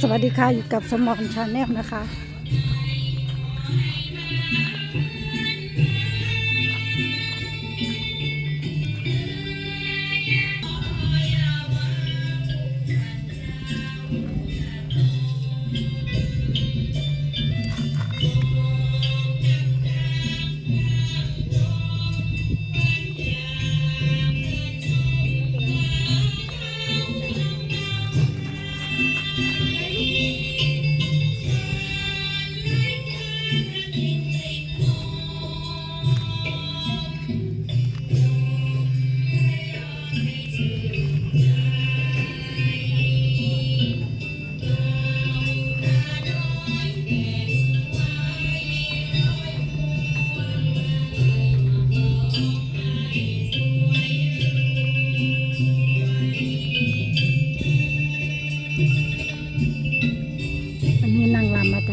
สวัสดีค่ะ อยู่กับสมองชาแนลนะคะ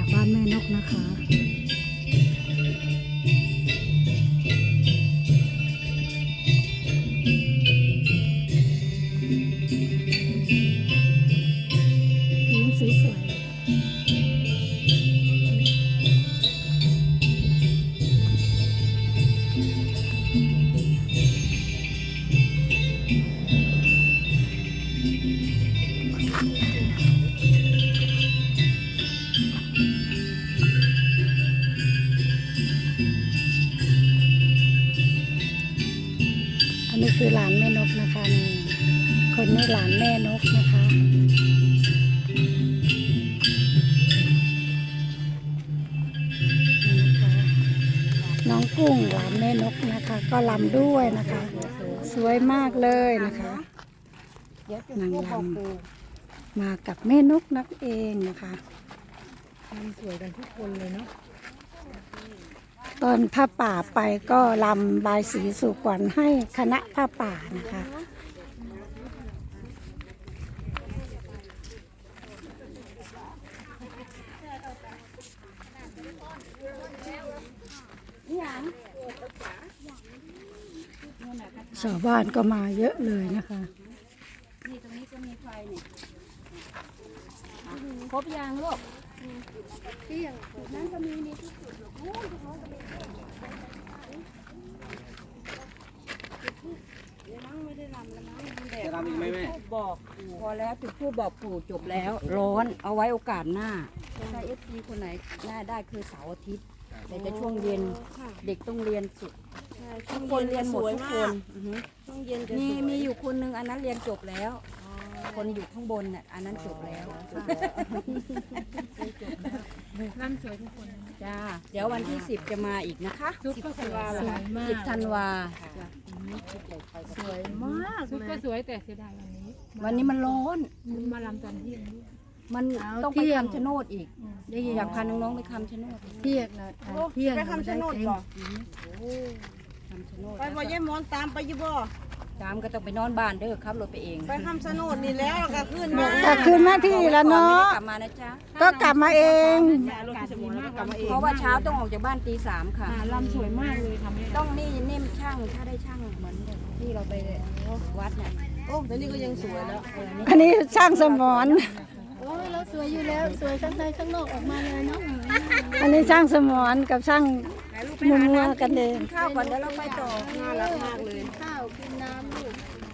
จากบ้านแม่นกนะคะ คือหลานแม่นกนะคะนี่คนนี้หลานแม่นกนะคะ น้องกุ้งหลานแม่นกนะคะ ก็ลำด้วยนะคะ สวยมากเลยนะคะนางลำมากับแม่นกนักเองนะคะสวยกันทุกคนเลยเนาะ ตอนผ้าป่าไปก็ลำบายสีสู่ขวัญให้คณะผ้าป่านะคะ ชาวบ้านก็มาเยอะเลยนะคะครบยางลูก จะทำอีกไหมแม่บอกพอแล้วจุดพูดบอกปู่จบแล้ว ร้อนเอาไว้โอกาสหน้าถ้าเอฟซีคนไหนหน้าได้คือเสาร์อาทิตย์ แต่จะช่วงเย็นเด็กต้องเรียนสุดทุกคนเรียนหมดทุกคนอือฮึช่วงเย็นจะมีสวยมีอยู่คนนึงอันนั้นเรียนจบแล้ว คนอยู่ข้างบนน่ะอันนั้นจบแล้วร่ำสวยทุกคนจ้าเดี๋ยววันที่สิบจะมาอีกนะคะสิบธันวาสิบธันวาสวยมากชุดเลก็ยสวยแต่เสียดายวันนี้ วันนี้มันร้อนมันมาลำตอนเที่ยงด้วยมันเอาต้องไปเที่ยงคำชะโนดอีกได้ยินอยากพาน้องๆไปคำชะโนดเที่ยงนะอ่าเที่ยงไปคำชะโนดก่อนคำชะโนดไปบ่ยายหมอนตามไปอยู่บ่ สามก็ต้องไปนอนบ้านเด้อขับรถไปเองไปคำชะโนดนี่แล้วแล้วก็ขึ้นมาก็คืนหน้าที่แล้วเนาะ กลับมานะจ๊ะก็กลับมาเองรถจะหมอนแล้วก็กลับมาเอง เพราะว่าเช้าต้องออกจากบ้านตีสามค่ะอ่าลำสวยมากเลยทำให้ต้องนี่นิ่มช่างถ้าได้ช่างเหมือนที่เราไปวัดเนี่ยโอ้แต่นี่ก็ยังสวยแล้วเออนี่อันนี้ช่างสมอน โอ้ยเราสวยอยู่แล้วสวยข้างในข้างนอกออกมาเลยเนาะอันนี้ช่างสมอนกับช่าง มัวมัวๆกันเองข้าวก่อนเดี๋ยวเราไปต่อน่ารักมากเลยข้าวกินน้ำลูก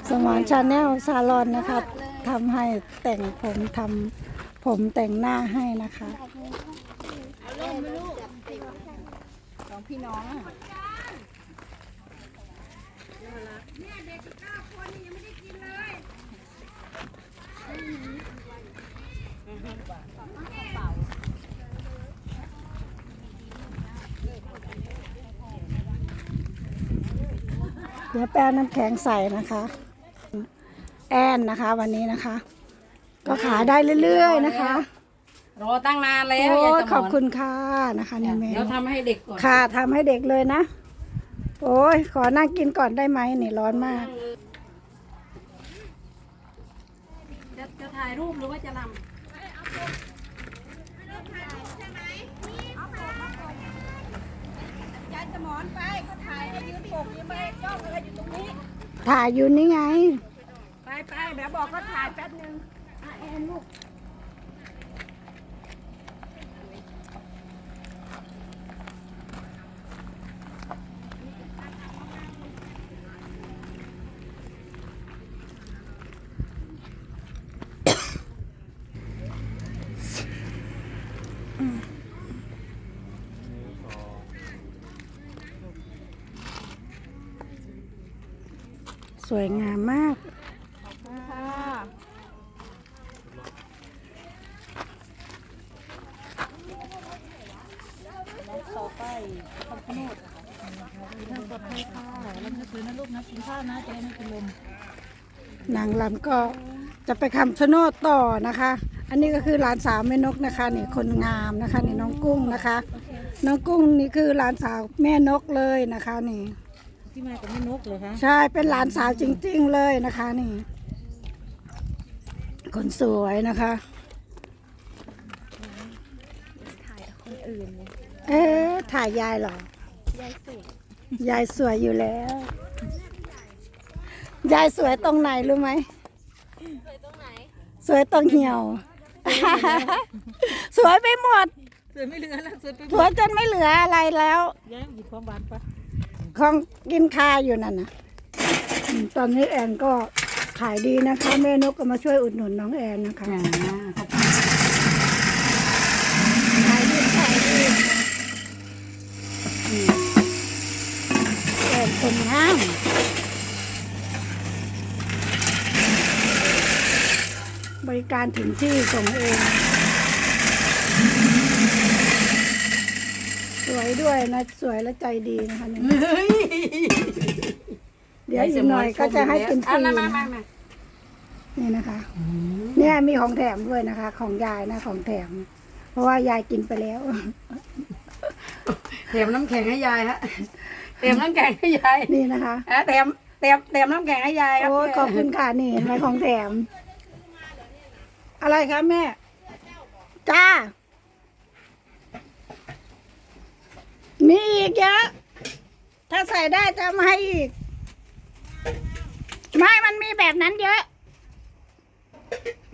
สมอนชาแนลซาลอนนะคะทำให้แต่งผมทำผมแต่งหน้าให้นะคะสองพี่น้องอะเดี๋ย วแป้งน้ำแข็งใส่นะคะ แอนนะคะวันนี้นะคะ ก็ขายได้เรื่อยๆนะคะ รอตั้งนานแล้วโอ้ยายยสมรขอบคุณค่ะนะคะนี่แม่เดี๋ยวทำให้เด็กก่อนค่ะทำให้เด็กเลยนะ โอ้ยขอนั่งกินก่อนได้ไหมนี่ร้อนมาก จะจะถ่ายรูปหรือว่าจะลำ ยายส มอนไปเขาถ่ายให้ยืนปกยืนไม่จ้องอะไรอยู่ตรงนี้ ถ่ายอยู่นี่ไง ไปไปเดี๋ยวบอกเขาถ่ายแป๊บนึงอะแอนลูก สวยงามมากต่อไปทางปลอดภัยค่ะแล้วก็ซื้อนะลูกนะกินข้าวนะจะได้ไม่เป็นลมนางลำก็จะไปคำชะโนดต่อนะคะ อันนี้ก็คือหลานสาวแม่นกนะคะนี่คนงามนะคะนี่น้องกุ้งนะคะ น้องกุ้งนี่คือหลานสาวแม่นกเลยนะคะนี่ ที่มากับแม่นกเหรอคะใช่เป็นหลานสาวจริง ๆ เลยนะคะนี่คนสวยนะคะ ถ่ายคนอื่นเลยเอ๊ะถ่ายยายเหรอ ยายสวยยายสวยอยู่แล้ว ยายสวยตรงไหนรู้ไหม สวยตรงไหน สวยตรงเหี่ยว สวยไปหมด สวยไม่เหลือแล้วสวยไปสวยจนไม่เหลืออะไรแล้วย้ายหยิบความหวานไป ของกินคาอยู่นั่นนะอืมตอนนี้แอนก็ขายดีนะคะ แม่นกก็มาช่วยอุดหนุนน้องแอนนะคะจ้าขอบคุณขายดีขายดีอืมแอนคนงามบริการถึงที่ส่งเอง สวยด้วยนะสวยและใจดีนะคะเนี่ยเดี๋ยวอีกหน่อยก็จะให้กินฟรีอะมามานะมามานี่นะคะ เนี่ยมีของแถมด้วยนะคะ ของยายนะ ของแถม เพราะว่ายายกินไปแล้ว แถมน้ำแข็งให้ยายฮะแถมน้ำแข็งให้ยายนี่นะคะอะแถมแถมแถมน้ำแข็งให้ยายครับโอ้ยขอบคุณค่ะนี่เห็นไหมของแถม อะไรคะแม่ จ้า มีอีกเยอะ ถ้าใส่ได้จะมาให้อีก ไม่ มันมีแบบนั้นเยอะ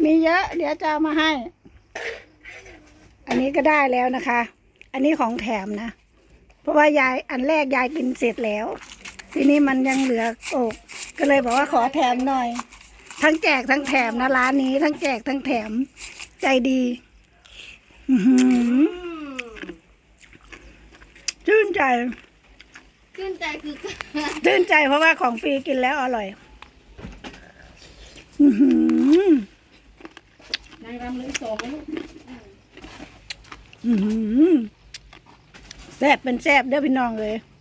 มีเยอะ เดี๋ยวจะเอามาให้ อันนี้ก็ได้แล้วนะคะ อันนี้ของแถมนะ เพราะว่ายายอันแรกยายกินเสร็จแล้ว ทีนี้มันยังเหลืออก ก็เลยบอกว่าขอแถมหน่อย ทั้งแจกทั้งแถมนะร้านนี้ ทั้งแจกทั้งแถม ใจดี อือหือ นใจชื่นใจคือชื่นใจเพราะว่าของฟรีกินแล้วอร่อย อื้อหือนางรำเลยสองลูกอื้อหือแซ่บเป็นแซ่บเด้อพี่น้องเลยอ